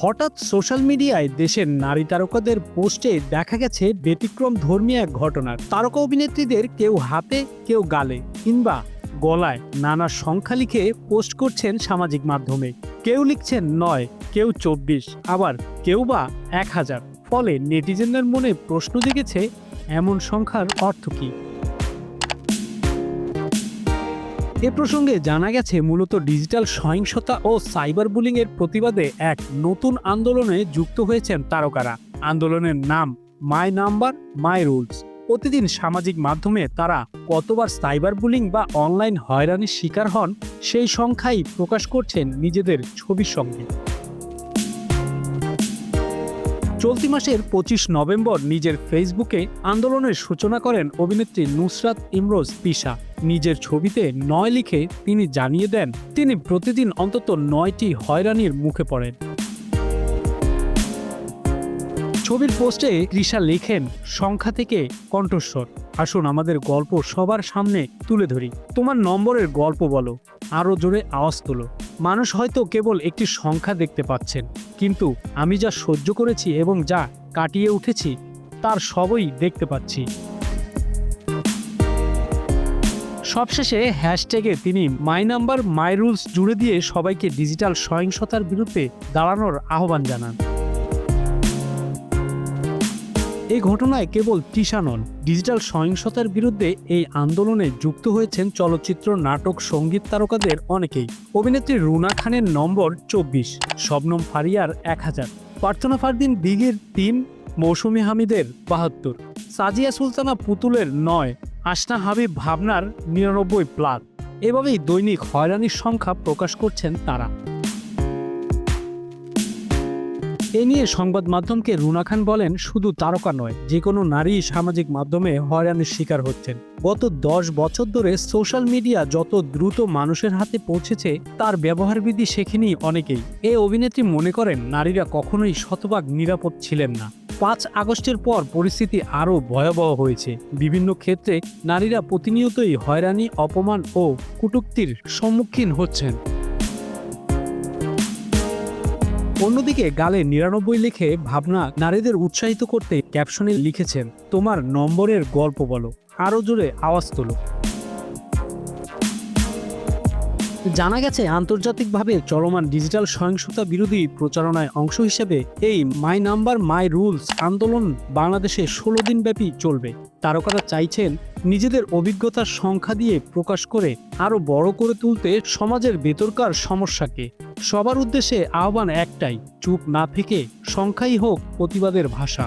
হঠাৎ সোশ্যাল মিডিয়ায় দেশের নারী তারকাদের পোস্টে দেখা গেছে ব্যতিক্রম ধর্মী এক ঘটনার। তারকা অভিনেত্রীদের কেউ হাতে, কেউ গালে কিংবা গলায় নানা সংখ্যা লিখে পোস্ট করছেন সামাজিক মাধ্যমে। কেউ লিখছেন নয়, কেউ চব্বিশ, আবার কেউ বা এক হাজার। ফলে নেটিজেনদের মনে প্রশ্ন জেগেছে, এমন সংখ্যার অর্থ কী? এ প্রসঙ্গে জানা গেছে, মূলত ডিজিটাল সহিংসতা ও সাইবার বুলিং এর প্রতিবাদে এক নতুন আন্দোলনে যুক্ত হয়েছেন তারকারা। আন্দোলনের নাম মাই নাম্বার, মাই রুলস। প্রতিদিন সামাজিক মাধ্যমে তারা কতবার সাইবার বুলিং বা অনলাইন হয়রানির শিকার হন, সেই সংখ্যাই প্রকাশ করছেন নিজেদের ছবির সঙ্গে। চলতি মাসের পঁচিশ নভেম্বর নিজের ফেসবুকে আন্দোলনের সূচনা করেন অভিনেত্রী নুসরাত ইমরোজ তিশা নিজের ছবিতে নয় লিখে তিনি জানিয়ে দেন, তিনি প্রতিদিন অন্তত নয়টি হয়রানির মুখে পড়েন। ছবির পোস্টে তৃষা লেখেন, সংখ্যা থেকে কণ্ঠস্বর। আসুন আমাদের গল্প সবার সামনে তুলে ধরি। তোমার নম্বরের গল্প বলো আরও জোরে আওয়াজ তোলো। মানুষ হয়তো কেবল একটি সংখ্যা দেখতে পাচ্ছেন, কিন্তু আমি যা সহ্য করেছি এবং যা কাটিয়ে উঠেছি, তার সবই দেখতে পাচ্ছি। সবশেষে হ্যাশট্যাগে তিনি মাই নাম্বার, মাই রুলস জুড়ে দিয়ে সবাইকে ডিজিটাল সহিংসতার বিরুদ্ধে দাঁড়ানোর আহ্বান জানান। এই ঘটনায় কেবল তৃষা ডিজিটাল সহিংসতার বিরুদ্ধে এই আন্দোলনে যুক্ত হয়েছেন চলচ্চিত্র, নাটক, সংগীত তারকাদের অনেকেই। অভিনেত্রী রুনা খানের নম্বর চব্বিশ, শবনম ফারিয়ার এক হাজার প্রার্থনা ফারদিন দিঘির তিন, মৌসুমি হামিদের বাহাত্তর, সাজিয়া সুলতানা পুতুলের নয় আসনা হাবিব ভাবনার নিরানব্বই প্লাগ। এভাবেই দৈনিক হয়রানির সংখ্যা প্রকাশ করছেন তারা। এ নিয়ে সংবাদ মাধ্যমকে রুনা খান বলেন, শুধু তারকা নয় যে কোনো নারী সামাজিক মাধ্যমে হয়রানির শিকার হচ্ছেন। গত দশ বছর ধরে সোশ্যাল মিডিয়া যত দ্রুত মানুষের হাতে পৌঁছেছে, তার ব্যবহারবিধি শেখেনি অনেকেই। এ অভিনেত্রী মনে করেন, নারীরা কখনোই শতভাগ নিরাপদ ছিলেন না। পাঁচ আগস্টের পর পরিস্থিতি আরও ভয়াবহ হয়েছে। বিভিন্ন ক্ষেত্রে নারীরা প্রতিনিয়তই হয়রানি, অপমান ও কটূক্তির সম্মুখীন হচ্ছেন। অন্যদিকে গালে নিরানব্বই লিখে ভাবনা নারীদের উৎসাহিত করতে ক্যাপশনে লিখেছেন, তোমার নম্বরের গল্প বলো, আরও জোরে আওয়াজ তোলো। জানা গেছে, আন্তর্জাতিকভাবে চলমান ডিজিটাল সহিংসতা বিরোধী প্রচারণায় অংশ হিসেবে এই মাই নাম্বার, মাই রুলস আন্দোলন বাংলাদেশে ষোলো দিনব্যাপী চলবে। তারকারা চাইছেন নিজেদের অভিজ্ঞতার সংখ্যা দিয়ে প্রকাশ করে আরও বড় করে তুলতে সমাজের ভেতরকার সমস্যাকে। সবার উদ্দেশ্যে আহ্বান একটাই, চুপ না থেকে সংখ্যাই হোক প্রতিবাদের ভাষা।